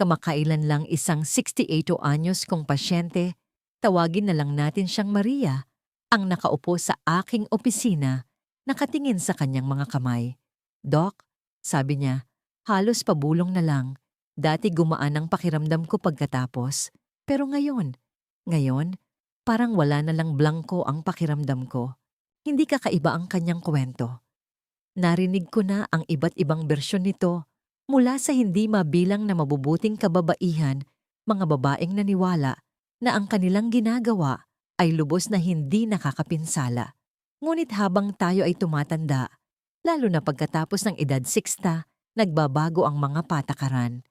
Kamakailan lang isang 68 anyos kong pasyente, tawagin na lang natin siyang Maria, ang nakaupo sa aking opisina, nakatingin sa kanyang mga kamay. Doc, sabi niya, halos pabulong na lang. Dati gumaan ang pakiramdam ko pagkatapos. Pero ngayon, ngayon, parang wala na lang blanco ang pakiramdam ko. Hindi kakaiba ang kanyang kwento. Narinig ko na ang iba't ibang bersyon nito mula sa hindi mabilang na mabubuting kababaihan, mga babaeng naniwala na ang kanilang ginagawa ay lubos na hindi nakakapinsala. Ngunit habang tayo ay tumatanda, lalo na pagkatapos ng edad 60, nagbabago ang mga patakaran.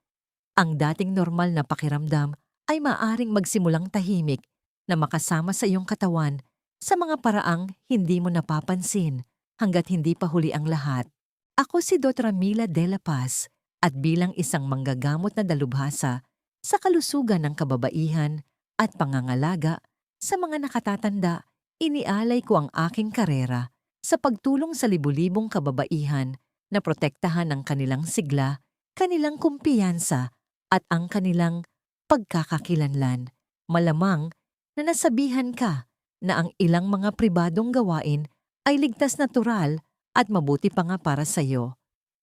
Ang dating normal na pakiramdam ay maaring magsimulang tahimik na makasama sa iyong katawan sa mga paraang hindi mo napapansin hanggat hindi pa huli ang lahat. Ako si Dr. Mila De La Paz at bilang isang manggagamot na dalubhasa sa kalusugan ng kababaihan at pangangalaga sa mga nakatatanda, inialay ko ang aking karera sa pagtulong sa libu-libong kababaihan na protektahan ang kanilang sigla, kanilang kumpiyansa at ang kanilang pagkakakilanlan. Malamang na nasabihan ka na ang ilang mga pribadong gawain ay ligtas natural at mabuti pa nga para sa iyo.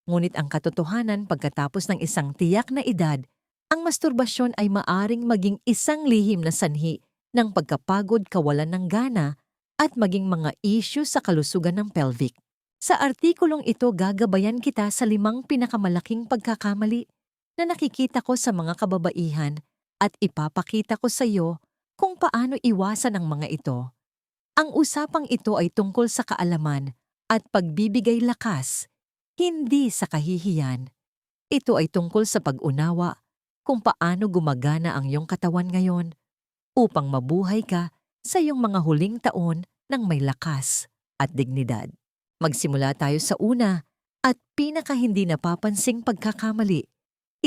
Ngunit ang katotohanan pagkatapos ng isang tiyak na edad, ang masturbasyon ay maaring maging isang lihim na sanhi ng pagkapagod kawalan ng gana at maging mga issue sa kalusugan ng pelvic. Sa artikulong ito gagabayan kita sa limang pinakamalaking pagkakamali na nakikita ko sa mga kababaihan at ipapakita ko sa iyo kung paano iwasan ang mga ito. Ang usapang ito ay tungkol sa kaalaman at pagbibigay lakas, hindi sa kahihiyan. Ito ay tungkol sa pag-unawa kung paano gumagana ang iyong katawan ngayon upang mabuhay ka sa iyong mga huling taon ng may lakas at dignidad. Magsimula tayo sa una at pinaka hindi napapansing pagkakamali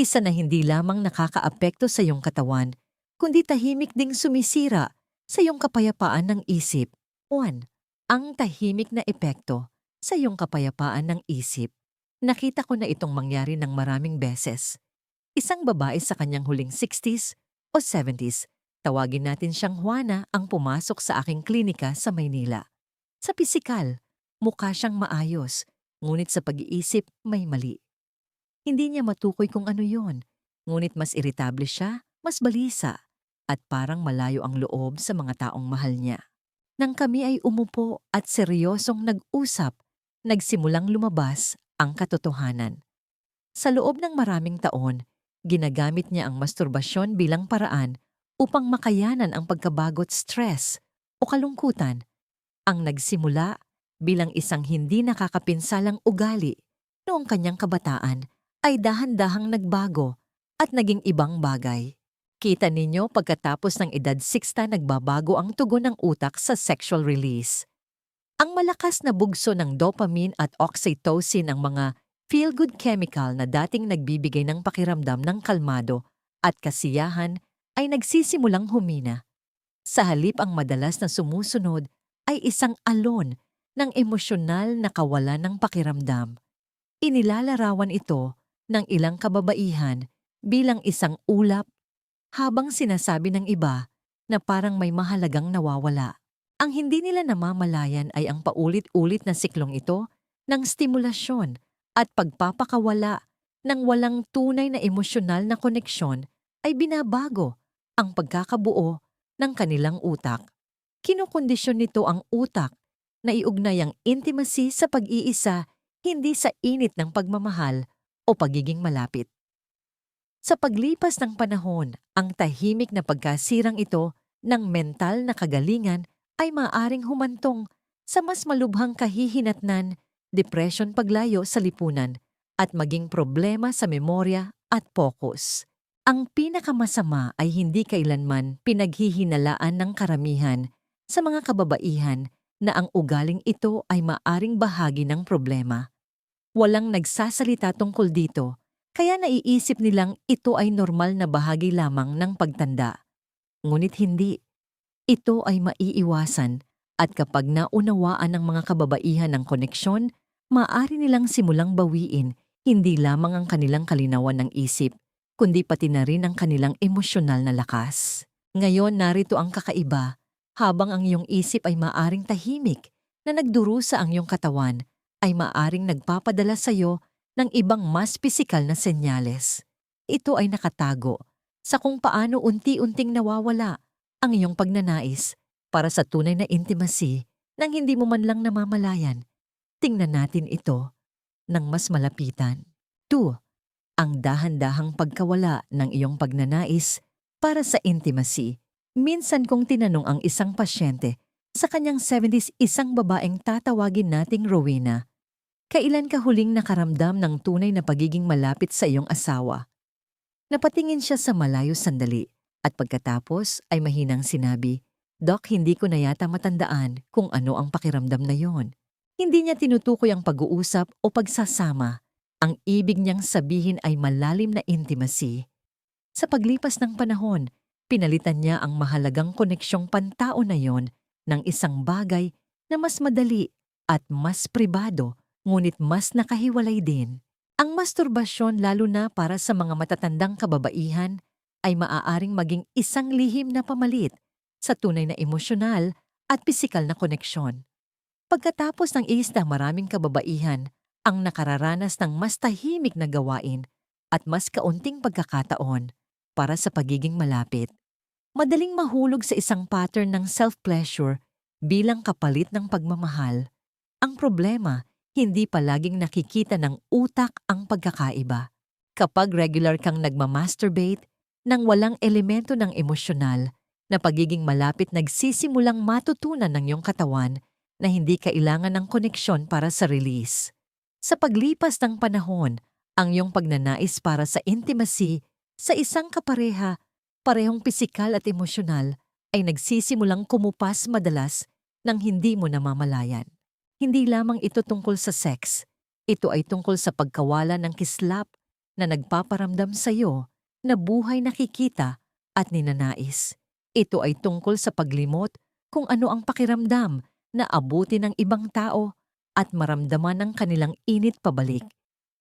isa na hindi lamang nakakaapekto sa iyong katawan, kundi tahimik ding sumisira sa iyong kapayapaan ng isip. 1. Ang tahimik na epekto sa iyong kapayapaan ng isip. Nakita ko na itong mangyari ng maraming beses. Isang babae sa kanyang huling 60s o 70s, tawagin natin siyang Juana ang pumasok sa aking klinika sa Maynila. Sa pisikal, mukha siyang maayos, ngunit sa pag-iisip may mali. Hindi niya matukoy kung ano yon, ngunit mas iritable siya, mas balisa, at parang malayo ang loob sa mga taong mahal niya. Nang kami ay umupo at seryosong nag-usap, nagsimulang lumabas ang katotohanan. Sa loob ng maraming taon, ginagamit niya ang masturbasyon bilang paraan upang makayanan ang pagkabagot stress o kalungkutan. Ang nagsimula bilang isang hindi nakakapinsalang ugali noong kanyang kabataan ay dahan-dahang nagbago at naging ibang bagay. Kita ninyo pagkatapos ng edad 60 nagbabago ang tugon ng utak sa sexual release. Ang malakas na bugso ng dopamine at oxytocin ang mga feel-good chemical na dating nagbibigay ng pakiramdam ng kalmado at kasiyahan ay nagsisimulang humina. Sa halip ang madalas na sumusunod ay isang alon ng emosyonal na kawalan ng pakiramdam. Inilalarawan ito ng ilang kababaihan bilang isang ulap habang sinasabi ng iba na parang may mahalagang nawawala. Ang hindi nila namamalayan ay ang paulit-ulit na siklong ito ng stimulasyon at pagpapakawala ng walang tunay na emosyonal na koneksyon ay binabago ang pagkakabuo ng kanilang utak. Kinukondisyon nito ang utak na iugnay ang intimacy sa pag-iisa hindi sa init ng pagmamahal o pagiging malapit. Sa paglipas ng panahon, ang tahimik na pagkasirang ito ng mental na kagalingan ay maaring humantong sa mas malubhang kahihinatnan, depression paglayo sa lipunan, at maging problema sa memorya at focus. Ang pinakamasama ay hindi kailanman pinaghihinalaan ng karamihan sa mga kababaihan na ang ugaling ito ay maaring bahagi ng problema. Walang nagsasalita tungkol dito, kaya naiisip nilang ito ay normal na bahagi lamang ng pagtanda. Ngunit hindi. Ito ay maiiwasan at kapag naunawaan ng mga kababaihan ng koneksyon, maaari nilang simulang bawiin hindi lamang ang kanilang kalinawan ng isip, kundi pati na rin ang kanilang emosyonal na lakas. Ngayon narito ang kakaiba, habang ang iyong isip ay maaring tahimik na nagdurusa ang iyong katawan, ay maaring nagpapadala sa iyo ng ibang mas pisikal na senyales. Ito ay nakatago sa kung paano unti-unting nawawala ang iyong pagnanais para sa tunay na intimacy nang hindi mo man lang namamalayan. Tingnan natin ito ng mas malapitan. 2. Ang dahan-dahang pagkawala ng iyong pagnanais para sa intimacy. Minsan kong tinanong ang isang pasyente sa kanyang 70s isang babaeng tatawagin nating Rowena. Kailan ka huling nakaramdam ng tunay na pagiging malapit sa iyong asawa? Napatingin siya sa malayo sandali at pagkatapos ay mahinang sinabi, Doc, hindi ko na yata matandaan kung ano ang pakiramdam na yon. Hindi niya tinutukoy ang pag-uusap o pagsasama. Ang ibig niyang sabihin ay malalim na intimacy. Sa paglipas ng panahon, pinalitan niya ang mahalagang koneksyong pantao na yon ng isang bagay na mas madali at mas pribado ngunit mas nakahiwalay din. Ang masturbasyon lalo na para sa mga matatandang kababaihan ay maaaring maging isang lihim na pamalit sa tunay na emosyonal at pisikal na koneksyon. Pagkatapos ng isda maraming kababaihan ang nakararanas ng mas tahimik na gawain at mas kaunting pagkakataon para sa pagiging malapit. Madaling mahulog sa isang pattern ng self-pleasure bilang kapalit ng pagmamahal. Ang problema, hindi palaging nakikita ng utak ang pagkakaiba. Kapag regular kang nagmamasturbate, nang walang elemento ng emosyonal, na pagiging malapit nagsisimulang matutunan ng iyong katawan na hindi kailangan ng koneksyon para sa release. Sa paglipas ng panahon, ang iyong pagnanais para sa intimacy sa isang kapareha, parehong pisikal at emosyonal, ay nagsisimulang kumupas madalas nang hindi mo namamalayan. Hindi lamang ito tungkol sa sex, ito ay tungkol sa pagkawala ng kislap na nagpaparamdam sa iyo na buhay nakikita at ninanais. Ito ay tungkol sa paglimot kung ano ang pakiramdam na abuti ng ibang tao at maramdaman ng kanilang init pabalik.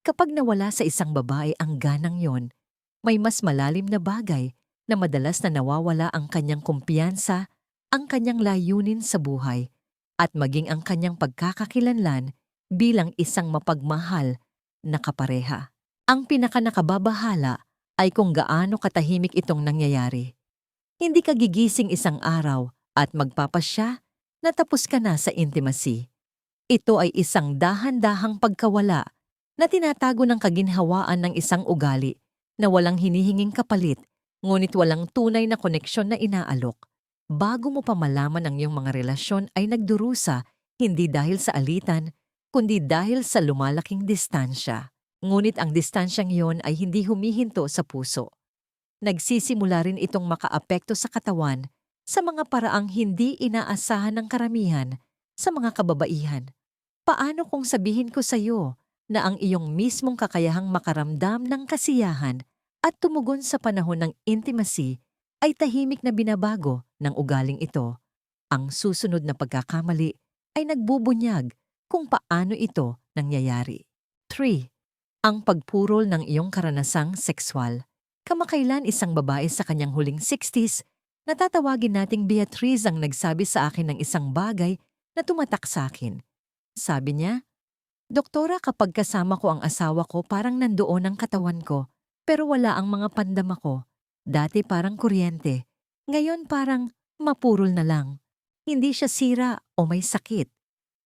Kapag nawala sa isang babae ang ganang yon, may mas malalim na bagay na madalas na nawawala ang kanyang kumpiyansa, ang kanyang layunin sa buhay, at maging ang kanyang pagkakakilanlan bilang isang mapagmahal na kapareha. Ang pinakanakababahala ay kung gaano katahimik itong nangyayari. Hindi ka gigising isang araw at magpapasya na tapos ka na sa intimacy. Ito ay isang dahan-dahang pagkawala na tinatago ng kaginhawaan ng isang ugali na walang hinihinging kapalit ngunit walang tunay na koneksyon na inaalok. Bago mo pa malaman ang iyong mga relasyon ay nagdurusa hindi dahil sa alitan, kundi dahil sa lumalaking distansya. Ngunit ang distansyang iyon ay hindi humihinto sa puso. Nagsisimula rin itong makaapekto sa katawan sa mga paraang hindi inaasahan ng karamihan sa mga kababaihan. Paano kung sabihin ko sa iyo na ang iyong mismong kakayahang makaramdam ng kasiyahan at tumugon sa panahon ng intimacy ay tahimik na binabago ng ugaling ito? Ang susunod na pagkakamali ay nagbubunyag kung paano ito nangyayari. 3 ang pagpurol ng iyong karanasang sexual. Kamakailan isang babae sa kanyang huling 60s, natatawagin nating Beatrice ang nagsabi sa akin ng isang bagay na tumatak sa akin. Sabi niya, Doktora, kapag kasama ko ang asawa ko, parang nandoon ang katawan ko, pero wala ang mga pandama ko. Dati parang kuryente, ngayon parang mapurol na lang. Hindi siya sira o may sakit.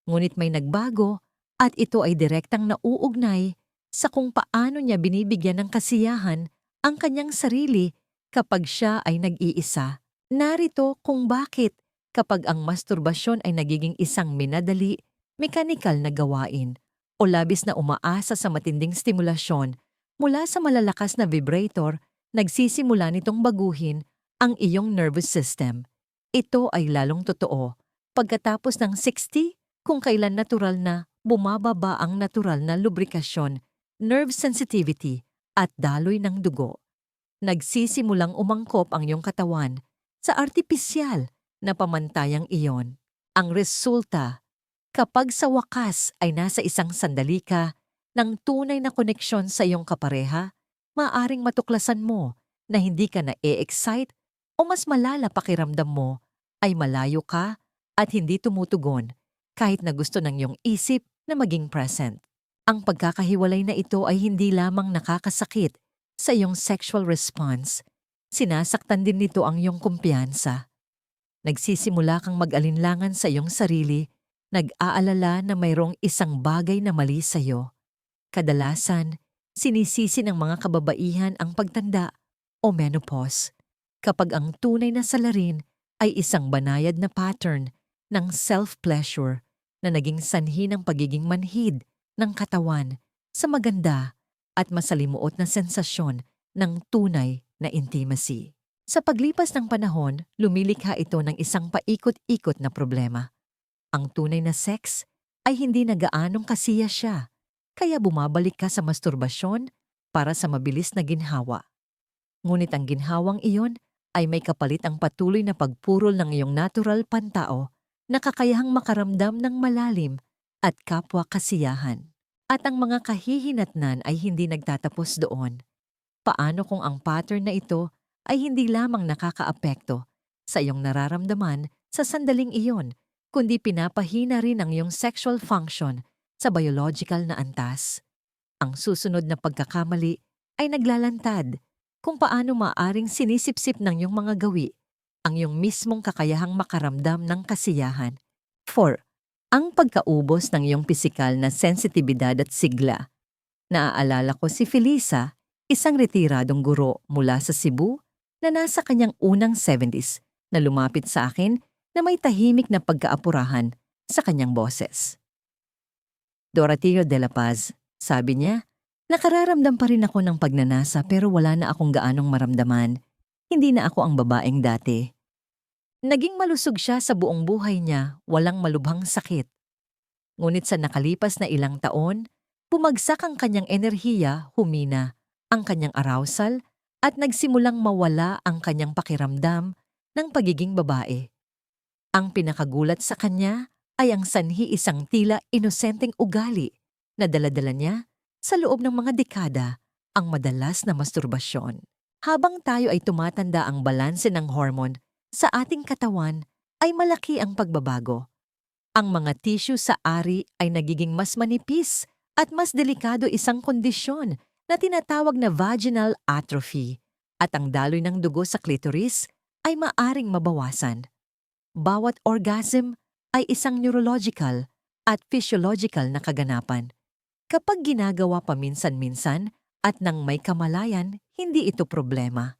Ngunit may nagbago at ito ay direktang nauugnay sa kung paano niya binibigyan ng kasiyahan ang kanyang sarili kapag siya ay nag-iisa. Narito kung bakit kapag ang masturbasyon ay nagiging isang minadali, mekanikal na gawain o labis na umaasa sa matinding stimulasyon mula sa malalakas na vibrator, nagsisimula nitong baguhin ang iyong nervous system. Ito ay lalong totoo pagkatapos ng 60 kung kailan natural na bumababa ang natural na lubrikasyon nerve sensitivity at daloy ng dugo. Nagsisimulang umangkop ang iyong katawan sa artipisyal na pamantayang iyon. Ang resulta, kapag sa wakas ay nasa isang sandali ka ng tunay na koneksyon sa iyong kapareha, maaring matuklasan mo na hindi ka na e-excite o mas malala pakiramdam mo ay malayo ka at hindi tumutugon kahit na gusto ng iyong isip na maging present. Ang pagkakahiwalay na ito ay hindi lamang nakakasakit sa iyong sexual response, sinasaktan din nito ang iyong kumpiyansa. Nagsisimula kang mag-alinlangan sa iyong sarili, nag-aalala na mayroong isang bagay na mali sa iyo. Kadalasan, sinisisi ng mga kababaihan ang pagtanda o menopause kapag ang tunay na salarin ay isang banayad na pattern ng self-pleasure na naging sanhi ng pagiging manhid ng katawan sa maganda at masalimuot na sensasyon ng tunay na intimacy. Sa paglipas ng panahon, lumilikha ito ng isang paikot-ikot na problema. Ang tunay na sex ay hindi nagaanong kasiya siya, kaya bumabalik ka sa masturbasyon para sa mabilis na ginhawa. Ngunit ang ginhawang iyon ay may kapalit ang patuloy na pagpurol ng iyong natural pantao na kakayahang makaramdam ng malalim at kapwa kasiyahan. At ang mga kahihinatnan ay hindi nagtatapos doon. Paano kung ang pattern na ito ay hindi lamang nakakaapekto sa iyong nararamdaman sa sandaling iyon, kundi pinapahina rin ang iyong sexual function sa biological na antas. Ang susunod na pagkakamali ay naglalantad kung paano maaring sinisipsip ng iyong mga gawi ang iyong mismong kakayahang makaramdam ng kasiyahan. 4. Ang pagkaubos ng iyong pisikal na sensitibidad at sigla. Naaalala ko si Felisa, isang retiradong guro mula sa Cebu na nasa kanyang unang 70s na lumapit sa akin na may tahimik na pagkaapurahan sa kanyang boses. Doratio de la Paz, sabi niya, nakararamdam pa rin ako ng pagnanasa pero wala na akong gaanong maramdaman. Hindi na ako ang babaeng dati. Naging malusog siya sa buong buhay niya, walang malubhang sakit. Ngunit sa nakalipas na ilang taon, bumagsak ang kanyang enerhiya, humina, ang kanyang arousal, at nagsimulang mawala ang kanyang pakiramdam ng pagiging babae. Ang pinakagulat sa kanya ay ang sanhi isang tila inosenteng ugali na daladala niya sa loob ng mga dekada ang madalas na masturbasyon. Habang tayo ay tumatanda ang balanse ng hormone sa ating katawan ay malaki ang pagbabago. Ang mga tissue sa ari ay nagiging mas manipis at mas delikado isang kondisyon na tinatawag na vaginal atrophy at ang daloy ng dugo sa clitoris ay maaring mabawasan. Bawat orgasm ay isang neurological at physiological na kaganapan. Kapag ginagawa paminsan-minsan at nang may kamalayan, hindi ito problema.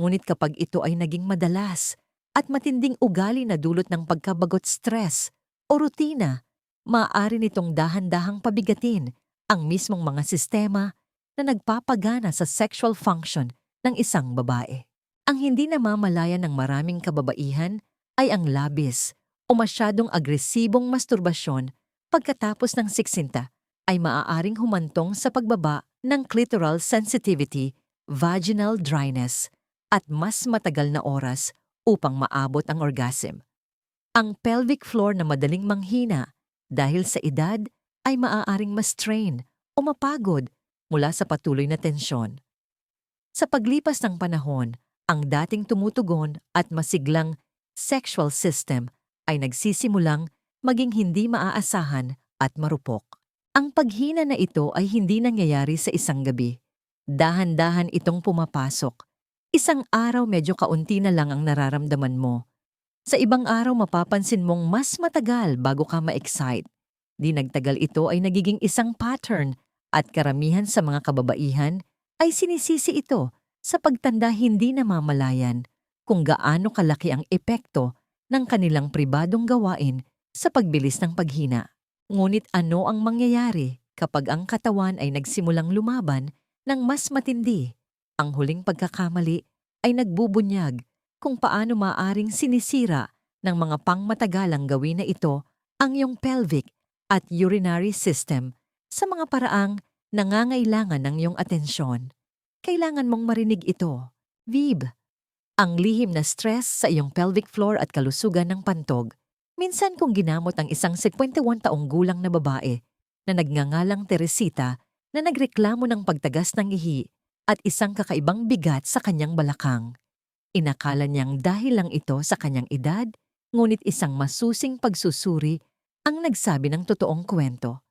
Ngunit kapag ito ay naging madalas at matinding ugali na dulot ng pagkabagot stress o rutina, maaari nitong dahan-dahang pabigatin ang mismong mga sistema na nagpapagana sa sexual function ng isang babae. Ang hindi namamalayan ng maraming kababaihan ay ang labis o masyadong agresibong masturbasyon pagkatapos ng siksinta ay maaaring humantong sa pagbaba ng clitoral sensitivity, vaginal dryness, at mas matagal na oras upang maabot ang orgasm. Ang pelvic floor na madaling manghina dahil sa edad ay maaaring ma-strain o mapagod mula sa patuloy na tensyon. Sa paglipas ng panahon, ang dating tumutugon at masiglang sexual system ay nagsisimulang maging hindi maaasahan at marupok. Ang paghina na ito ay hindi nangyayari sa isang gabi. Dahan-dahan itong pumapasok. Isang araw medyo kaunti na lang ang nararamdaman mo. Sa ibang araw mapapansin mong mas matagal bago ka ma-excite. Di nagtagal ito ay nagiging isang pattern at karamihan sa mga kababaihan ay sinisisi ito sa pagtanda hindi namamalayan kung gaano kalaki ang epekto ng kanilang pribadong gawain sa pagbilis ng paghina. Ngunit ano ang mangyayari kapag ang katawan ay nagsimulang lumaban ng mas matindi? Ang huling pagkakamali ay nagbubunyag kung paano maaring sinisira ng mga pangmatagalang gawin na ito ang iyong pelvic at urinary system sa mga paraang nangangailangan ng iyong atensyon. Kailangan mong marinig ito. Vib, ang lihim na stress sa iyong pelvic floor at kalusugan ng pantog. Minsan kung ginamot ang isang 51 taong gulang na babae na nagngangalang Teresita na nagreklamo ng pagtagas ng ihi at isang kakaibang bigat sa kanyang balakang. Inakala niyang dahil lang ito sa kanyang edad, ngunit isang masusing pagsusuri ang nagsabi ng totoong kwento.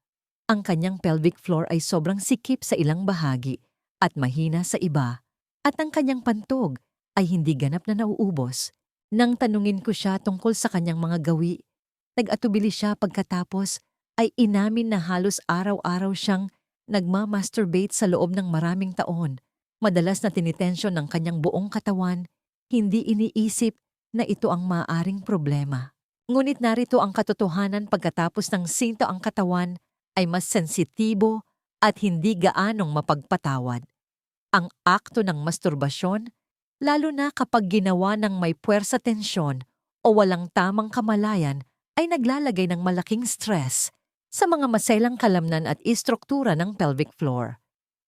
Ang kanyang pelvic floor ay sobrang sikip sa ilang bahagi at mahina sa iba, at ang kanyang pantog ay hindi ganap na nauubos. Nang tanungin ko siya tungkol sa kanyang mga gawi, nag-atubili siya pagkatapos ay inamin na halos araw-araw siyang nagmamasturbate sa loob ng maraming taon. Madalas na tinitensyon ng kanyang buong katawan, hindi iniisip na ito ang maaring problema. Ngunit narito ang katotohanan pagkatapos ng sinto ang katawan ay mas sensitibo at hindi gaanong mapagpatawad. Ang akto ng masturbasyon, lalo na kapag ginawa ng may puwersa tensyon o walang tamang kamalayan, ay naglalagay ng malaking stress sa mga maselang kalamnan at istruktura ng pelvic floor.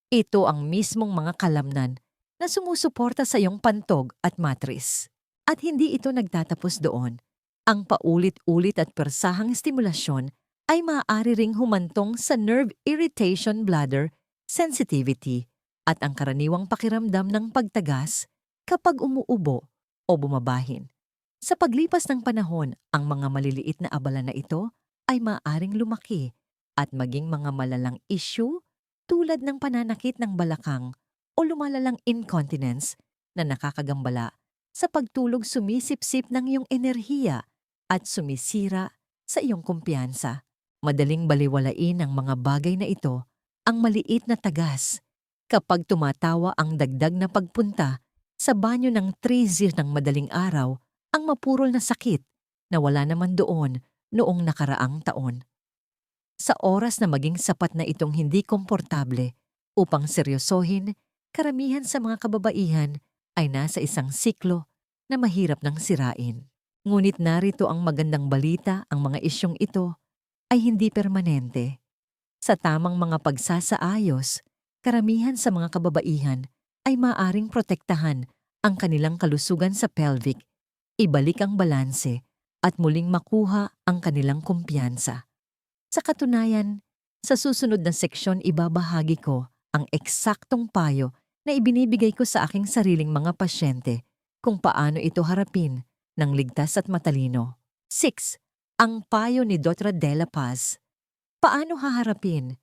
Ito ang mismong mga kalamnan na sumusuporta sa iyong pantog at matris. At hindi ito nagtatapos doon. Ang paulit-ulit at persahang stimulasyon ay maaari ring humantong sa nerve irritation bladder sensitivity at ang karaniwang pakiramdam ng pagtagas kapag umuubo o bumabahin. Sa paglipas ng panahon, ang mga maliliit na abala na ito ay maaring lumaki at maging mga malalang issue tulad ng pananakit ng balakang o lumalalang incontinence na nakakagambala sa pagtulog sumisipsip ng iyong enerhiya at sumisira sa iyong kumpiyansa. Madaling baliwalain ang mga bagay na ito, ang maliit na tagas, kapag tumatawa ang dagdag na pagpunta sa banyo ng 3 ng madaling araw ang mapurol na sakit na wala naman doon noong nakaraang taon. Sa oras na maging sapat na itong hindi komportable upang seryosohin, karamihan sa mga kababaihan ay nasa isang siklo na mahirap ng sirain. Ngunit narito ang magandang balita, ang mga isyong ito ay hindi permanente. Sa tamang mga pagsasaayos, karamihan sa mga kababaihan ay maaring protektahan ang kanilang kalusugan sa pelvic, ibalik ang balanse at muling makuha ang kanilang kumpiyansa. Sa katunayan, sa susunod na seksyon ibabahagi ko ang eksaktong payo na ibinibigay ko sa aking sariling mga pasyente kung paano ito harapin ng ligtas at matalino. 6. Ang payo ni Dr. Dela Paz. Paano haharapin?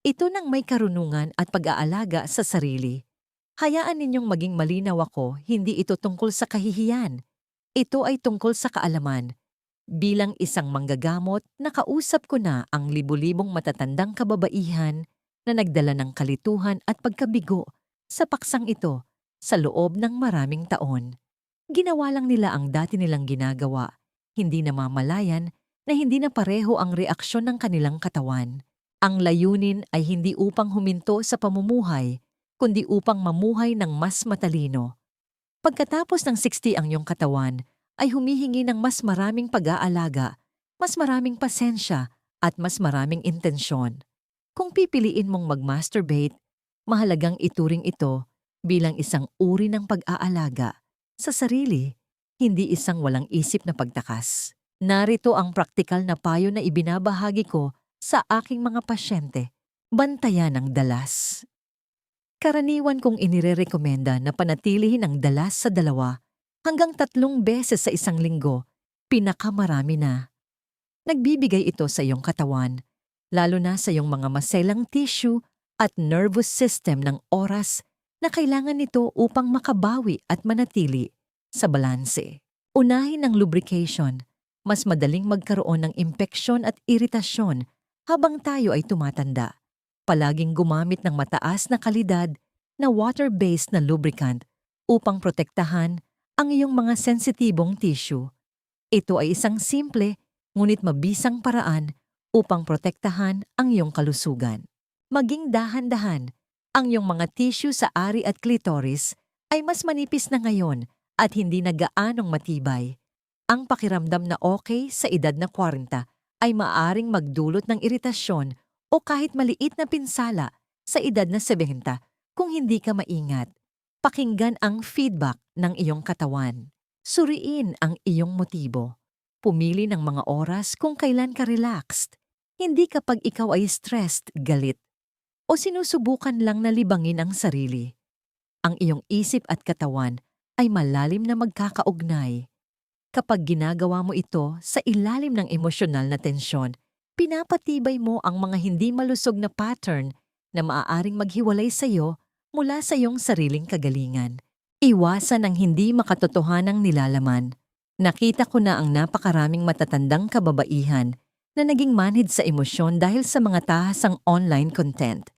Ito nang may karunungan at pag-aalaga sa sarili. Hayaan ninyong maging malinaw ako, hindi ito tungkol sa kahihiyan. Ito ay tungkol sa kaalaman. Bilang isang manggagamot, nakausap ko na ang libu-libong matatandang kababaihan na nagdala ng kalituhan at pagkabigo sa paksang ito sa loob ng maraming taon. Ginawa lang nila ang dati nilang ginagawa, hindi namamalayan na hindi na pareho ang reaksyon ng kanilang katawan. Ang layunin ay hindi upang huminto sa pamumuhay, kundi upang mamuhay ng mas matalino. Pagkatapos ng 60 ang iyong katawan, ay humihingi ng mas maraming pag-aalaga, mas maraming pasensya, at mas maraming intensyon. Kung pipiliin mong mag-masturbate, mahalagang ituring ito bilang isang uri ng pag-aalaga sa sarili, hindi isang walang isip na pagtakas. Narito ang praktikal na payo na ibinabahagi ko sa aking mga pasyente. Bantayan ang dalas. Karaniwan kong inirerekomenda na panatilihin ang dalas sa dalawa hanggang tatlong beses sa isang linggo, pinakamarami na. Nagbibigay ito sa iyong katawan, lalo na sa iyong mga maselang tissue at nervous system ng oras na kailangan nito upang makabawi at manatili sa balanse. Unahin ang lubrication, mas madaling magkaroon ng impeksyon at iritasyon habang tayo ay tumatanda palaging gumamit ng mataas na kalidad na water-based na lubricant upang protektahan ang iyong mga sensitibong tissue. Ito ay isang simple ngunit mabisang paraan upang protektahan ang iyong kalusugan. Maging dahan-dahan, ang iyong mga tissue sa ari at clitoris ay mas manipis na ngayon at hindi na gaanong matibay. Ang pakiramdam na okay sa edad na 40 ay maaring magdulot ng iritasyon o kahit maliit na pinsala sa edad na 70 kung hindi ka maingat. Pakinggan ang feedback ng iyong katawan. Suriin ang iyong motibo. Pumili ng mga oras kung kailan ka relaxed. Hindi kapag ikaw ay stressed, galit, o sinusubukan lang na libangin ang sarili. ang iyong isip at katawan ay malalim na magkakaugnay. Kapag ginagawa mo ito sa ilalim ng emosyonal na tensyon, pinapatibay mo ang mga hindi malusog na pattern na maaaring maghiwalay sa iyo mula sa iyong sariling kagalingan. Iwasan ang hindi makatotohanang nilalaman. Nakita ko na ang napakaraming matatandang kababaihan na naging manhid sa emosyon dahil sa mga tahasang online content.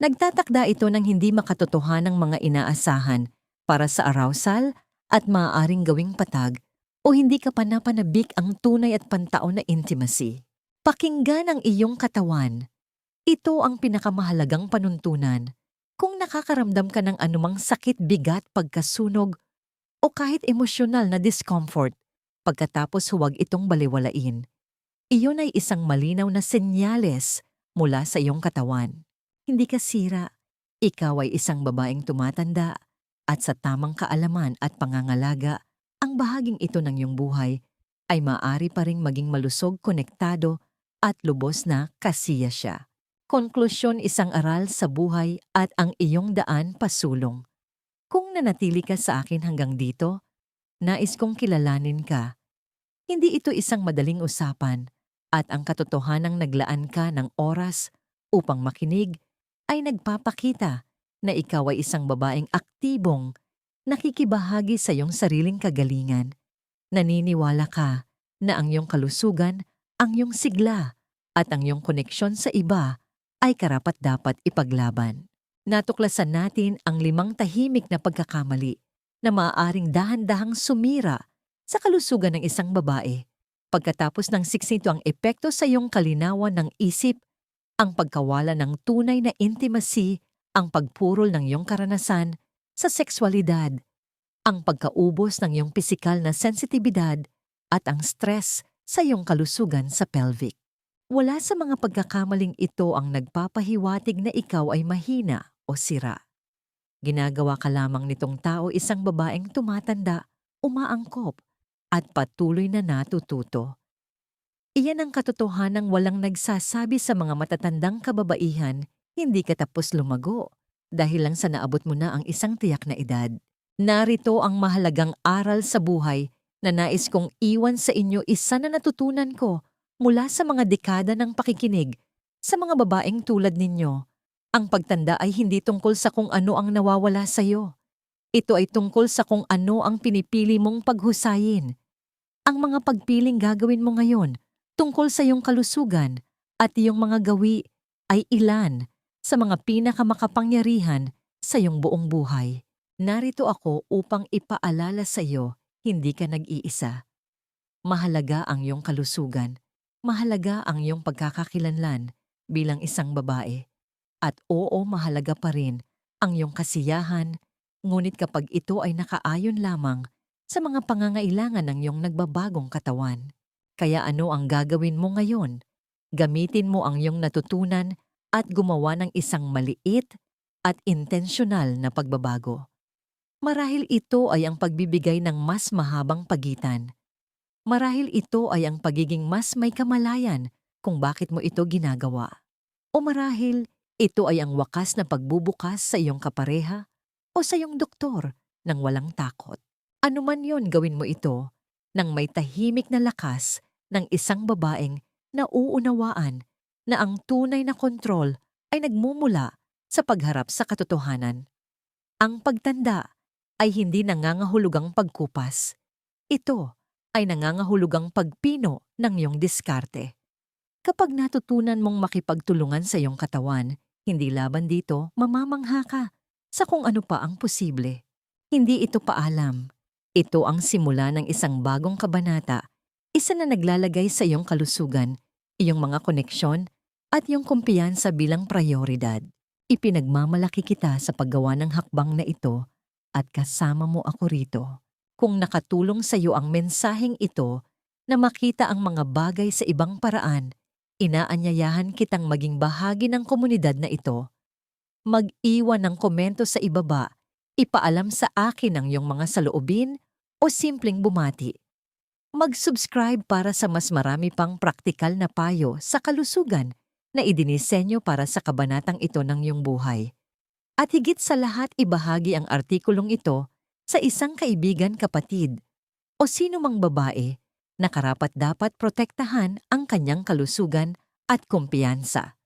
Nagtatakda ito ng hindi makatotohanang mga inaasahan para sa arousal at maaaring gawing patag o hindi ka panapanabik ang tunay at pantaon na intimacy. Pakinggan ang iyong katawan. Ito ang pinakamahalagang panuntunan. Kung nakakaramdam ka ng anumang sakit, bigat, pagkasunog, o kahit emosyonal na discomfort, pagkatapos huwag itong baliwalain. Iyon ay isang malinaw na senyales mula sa iyong katawan. Hindi ka sira. Ikaw ay isang babaeng tumatanda at sa tamang kaalaman at pangangalaga, ang bahaging ito ng iyong buhay ay maaari pa ring maging malusog, konektado at lubos na kasiya siya. Konklusyon isang aral sa buhay at ang iyong daan pasulong. Kung nanatili ka sa akin hanggang dito, nais kong kilalanin ka. Hindi ito isang madaling usapan at ang katotohanang naglaan ka ng oras upang makinig ay nagpapakita na ikaw ay isang babaeng aktibong nakikibahagi sa iyong sariling kagalingan. Naniniwala ka na ang iyong kalusugan, ang iyong sigla, at ang iyong koneksyon sa iba ay karapat-dapat ipaglaban. Natuklasan natin ang limang tahimik na pagkakamali na maaaring dahan-dahang sumira sa kalusugan ng isang babae. Pagkatapos ng siksito ang epekto sa iyong kalinawan ng isip, ang pagkawala ng tunay na intimacy, ang pagpurol ng iyong karanasan sa sexualidad, ang pagkaubos ng iyong pisikal na sensitibidad, at ang stress sa iyong kalusugan sa pelvic. Wala sa mga pagkakamaling ito ang nagpapahiwatig na ikaw ay mahina o sira. Ginagawa ka lamang nitong tao isang babaeng tumatanda, umaangkop, at patuloy na natututo. Iyan ang katotohanang walang nagsasabi sa mga matatandang kababaihan, hindi ka tapos lumago dahil lang sa naabot mo na ang isang tiyak na edad. Narito ang mahalagang aral sa buhay na nais kong iwan sa inyo isa na natutunan ko mula sa mga dekada ng pakikinig sa mga babaeng tulad ninyo. Ang pagtanda ay hindi tungkol sa kung ano ang nawawala sa iyo. Ito ay tungkol sa kung ano ang pinipili mong paghusayin. Ang mga pagpiling gagawin mo ngayon tungkol sa iyong kalusugan at iyong mga gawi ay ilan sa mga pinakamakapangyarihan sa iyong buong buhay. Narito ako upang ipaalala sa iyo, hindi ka nag-iisa. Mahalaga ang iyong kalusugan mahalaga ang iyong pagkakakilanlan bilang isang babae. At oo, mahalaga pa rin ang iyong kasiyahan, ngunit kapag ito ay nakaayon lamang sa mga pangangailangan ng iyong nagbabagong katawan. Kaya ano ang gagawin mo ngayon? Gamitin mo ang iyong natutunan at gumawa ng isang maliit at intensyonal na pagbabago. Marahil ito ay ang pagbibigay ng mas mahabang pagitan Marahil ito ay ang pagiging mas may kamalayan kung bakit mo ito ginagawa. O marahil ito ay ang wakas na pagbubukas sa iyong kapareha o sa iyong doktor nang walang takot. Ano man yon gawin mo ito nang may tahimik na lakas ng isang babaeng na uunawaan na ang tunay na kontrol ay nagmumula sa pagharap sa katotohanan. Ang pagtanda ay hindi nangangahulugang pagkupas. Ito ay nangangahulugang pagpino ng iyong diskarte. Kapag natutunan mong makipagtulungan sa iyong katawan, hindi laban dito, mamamangha ka sa kung ano pa ang posible. Hindi ito paalam. Ito ang simula ng isang bagong kabanata, isa na naglalagay sa iyong kalusugan, iyong mga koneksyon, at iyong kumpiyansa bilang prioridad. Ipinagmamalaki kita sa paggawa ng hakbang na ito at kasama mo ako rito kung nakatulong sa iyo ang mensaheng ito na makita ang mga bagay sa ibang paraan, inaanyayahan kitang maging bahagi ng komunidad na ito. Mag-iwan ng komento sa ibaba, ipaalam sa akin ang iyong mga saloobin o simpleng bumati. Mag-subscribe para sa mas marami pang praktikal na payo sa kalusugan na idinisenyo para sa kabanatang ito ng iyong buhay. At higit sa lahat ibahagi ang artikulong ito sa isang kaibigan kapatid o sino mang babae na karapat dapat protektahan ang kanyang kalusugan at kumpiyansa.